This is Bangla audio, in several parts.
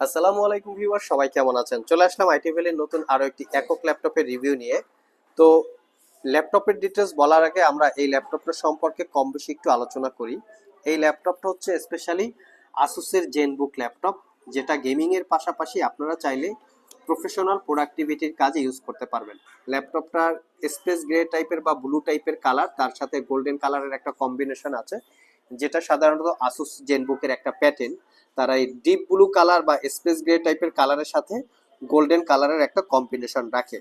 আসসালামু আলাইকুম ভিউয়ার সবাই কেমন আছেন? চলে আসলাম আইটি ভ্যালির নতুন আরও একটি একক ল্যাপটপের রিভিউ নিয়ে। তো ল্যাপটপের ডিটেলস বলার আগে আমরা এই ল্যাপটপটা সম্পর্কে কম বেশি একটু আলোচনা করি। এই ল্যাপটপটা হচ্ছে স্পেশালি আসুসের জেনবুক ল্যাপটপ, যেটা গেমিং এর পাশাপাশি আপনারা চাইলে প্রফেশনাল প্রোডাক্টিভিটির কাজে ইউজ করতে পারবেন। ল্যাপটপটার স্পেস গ্রে টাইপের বা ব্লু টাইপের কালার তার সাথে গোল্ডেন কালারের একটা কম্বিনেশন আছে। যেটা সাধারণত আসুস জেনবুকের একটা প্যাটার্ন তারা এই ডিপ ব্লু কালার বা স্পেস গ্রে টাইপের কালারের সাথে গোল্ডেন কালারের একটা কম্বিনেশন রাখে।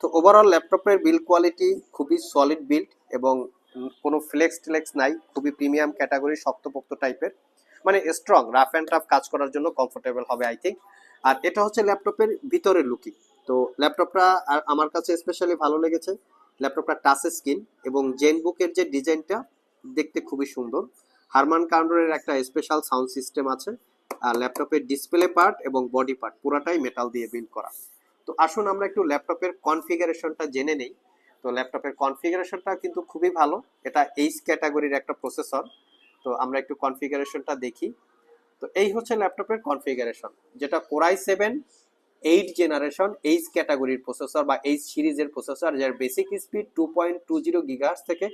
তো ওভারঅল ল্যাপটপের বিল্ড কোয়ালিটি খুবই সলিড বিল্ড এবং কোনো ফ্লেক্স টেলেক্স নাই, খুবই প্রিমিয়াম ক্যাটাগরি শক্তপোক্ত টাইপের মানে স্ট্রং রাফ অ্যান্ড টাফ কাজ করার জন্য কমফোর্টেবল হবে আই থিঙ্ক আর এটা হচ্ছে ল্যাপটপের ভিতরের লুকিং তো ল্যাপটপটা আর আমার কাছে স্পেশালি ভালো লেগেছে। ল্যাপটপটা টাচ স্ক্রিন এবং জেন বুকের যে ডিজাইনটা দেখতে খুবই সুন্দর। হারমান কাউন্ডারের একটা স্পেশাল সাউন্ড সিস্টেম আছে ল্যাপটপের ডিসপ্লে পার্ট এবং বডি পার্ট পুরাটাই মেটাল দিয়ে বিল্ড করা। তো আসুন আমরা একটু ল্যাপটপের কনফিগারেশনটা জেনে নেই। তো ল্যাপটপের কনফিগারেশনটা কিন্তু খুবই ভালো, এটা এইচ ক্যাটাগরির একটা প্রসেসর তো আমরা একটু কনফিগারেশনটা দেখি। তো এই হচ্ছে ল্যাপটপের কনফিগারেশন যেটা core i seven eight generation H ক্যাটাগরির প্রসেসর বা এইচ সিরিজের প্রসেসর যার basic speed two point two zero gigahertz থেকে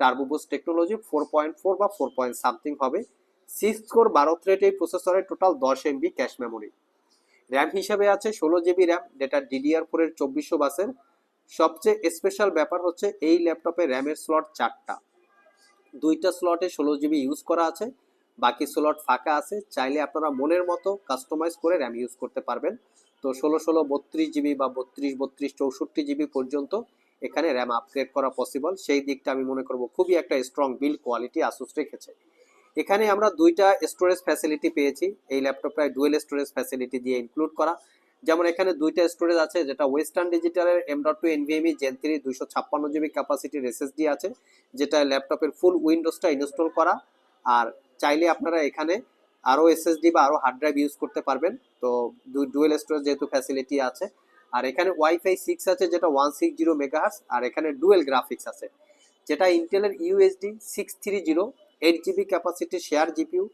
turbo boost technology four point four বা ফোর পয়েন্ট সামথিং হবে। সিক্স কোর বারো থ্রেড এই প্রসেসরের টোটাল দশ এমবি ক্যাশ মেমোরি র্যাম হিসাবে আছে ষোলো জিবি র্যাম যেটা ডিডিআর ফোরের চব্বিশশো বাসের। সবচেয়ে স্পেশাল ব্যাপার হচ্ছে এই ল্যাপটপে র্যামের স্লট চারটা। দুইটা স্লটে ষোলো জিবি ইউজ করা আছে। বাকি স্লট ফাঁকা আছে। চাইলে আপনারা মনের মতো কাস্টমাইজ করে র্যাম ইউজ করতে পারবেন। তো ষোলো ষোলো বত্রিশ জিবি বা বত্রিশ বত্রিশ চৌষট্টি জিবি পর্যন্ত এখানে র্যাম আপগ্রেড করা পসিবল সেই দিকটা আমি মনে করব খুবই একটা স্ট্রং বিল্ড কোয়ালিটি আসুস রেখেছে। এখানে আমরা দুইটা স্টোরেজ ফ্যাসিলিটি পেয়েছি। এই ল্যাপটপটায় ডুয়েল স্টোরেজ ফ্যাসিলিটি দিয়ে ইনক্লুড করা। যেমন এখানে দুইটা স্টোরেজ আছে, যেটা western ডিজিটালের M dot two NVMe gen three দুইশো ছাপ্পান্ন জিবি ক্যাপাসিটির এসএসডি আছে, যেটা ল্যাপটপের ফুল উইন্ডোজটা ইনস্টল করা। আর চাইলে আপনারা এখানে আরও এসএসডি বা আরও হার্ড ড্রাইভ ইউজ করতে পারবেন। তো ডুয়েল স্টোরেজ যেহেতু ফ্যাসিলিটি আছে আর এখানে ওয়াইফাই সিক্স আছে, যেটা ওয়ান সিক্স জিরো মেগাহার্স আর এখানে ডুয়েল গ্রাফিক্স আছে, যেটা ইন্টেলের UHD six three zero eight GB capacity share GPU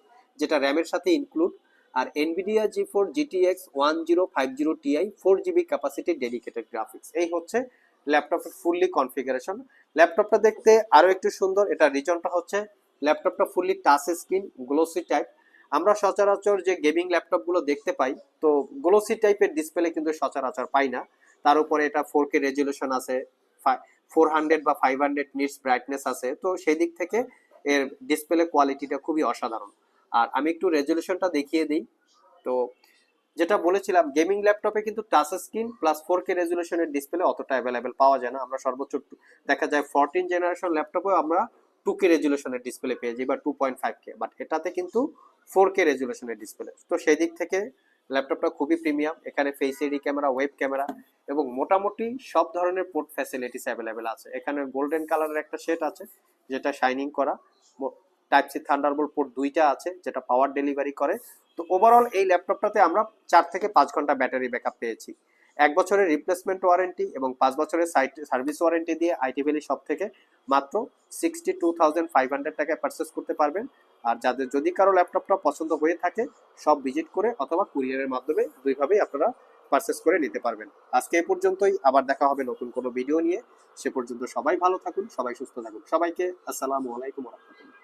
যেটা র্যামের সাথে ইনক্লুড আর Nvidia G four GTX one zero five zero Ti four GB capacity dedicated graphics এই হচ্ছে ল্যাপটপের ফুললি কনফিগারেশন ল্যাপটপটা দেখতে আরও একটু সুন্দর, এটা রিজনটা হচ্ছে ল্যাপটপটা fully touch screen glossy type আমরা সচরাচর যে গেমিং ল্যাপটপগুলো দেখতে পাই, তো গ্লোসি টাইপের ডিসপ্লে কিন্তু সচরাচর পাই না। তার উপরে এটা ফোর কে রেজুলেশন আছে ফোর হান্ড্রেড বা ফাইভ হান্ড্রেড নিটস ব্রাইটনেস আছে। তো সেই দিক থেকে এর ডিসপ্লে কোয়ালিটিটা খুবই অসাধারণ। আর আমি একটু রেজুলেশনটা দেখিয়ে দিই। তো যেটা বলেছিলাম, গেমিং ল্যাপটপে কিন্তু touch screen plus four K রেজুলেশনের display অতটা অ্যাভেলেবেল পাওয়া যায় না। আমরা সর্বোচ্চ দেখা যায় ফোরটিন জেনারেশন ল্যাপটপেও আমরা টু কে রেজুলেশনের ডিসপ্লে পেয়ে যাই বা two point five K but এটাতে কিন্তু ফোর কে রেজুলেশনের ডিসপ্লে তো সেই দিক থেকে ল্যাপটপটা খুবই প্রিমিয়াম এখানে face ID camera web camera এবং মোটামুটি সব ধরনের পোর্ট ফ্যাসিলিটিস অ্যাভেলেবেল আছে। এখানে গোল্ডেন কালারের একটা সেট আছে, যেটা শাইনিং করা। টাইপ সি থান্ডারবোল্ট পোর্ট দুইটা আছে, যেটা পাওয়ার ডেলিভারি করে। তো ওভারঅল এই ল্যাপটপটাতে আমরা চার থেকে পাঁচ ঘণ্টা ব্যাটারি ব্যাকআপ পেয়েছি। এক বছরের রিপ্লেসমেন্ট ওয়ারেন্টি এবং পাঁচ বছরের সাইট সার্ভিস ওয়ারেন্টি দিয়ে আইটি ভ্যালি সব থেকে মাত্র sixty two thousand five hundred টাকায় পারচেস করতে পারবেন। আর যাদের যদি কারও ল্যাপটপটা পছন্দ হয়ে থাকে সব ভিজিট করে অথবা কুরিয়ারের মাধ্যমে দুইভাবেই আপনারা পারচেস করে নিতে পারবেন। আজকে এই পর্যন্তই, আবার দেখা হবে নতুন কোনো ভিডিও নিয়ে। সে পর্যন্ত সবাই ভালো থাকুন, সবাই সুস্থ থাকুন। সবাইকে আসসালামু আলাইকুম রহমতুল্লাহ।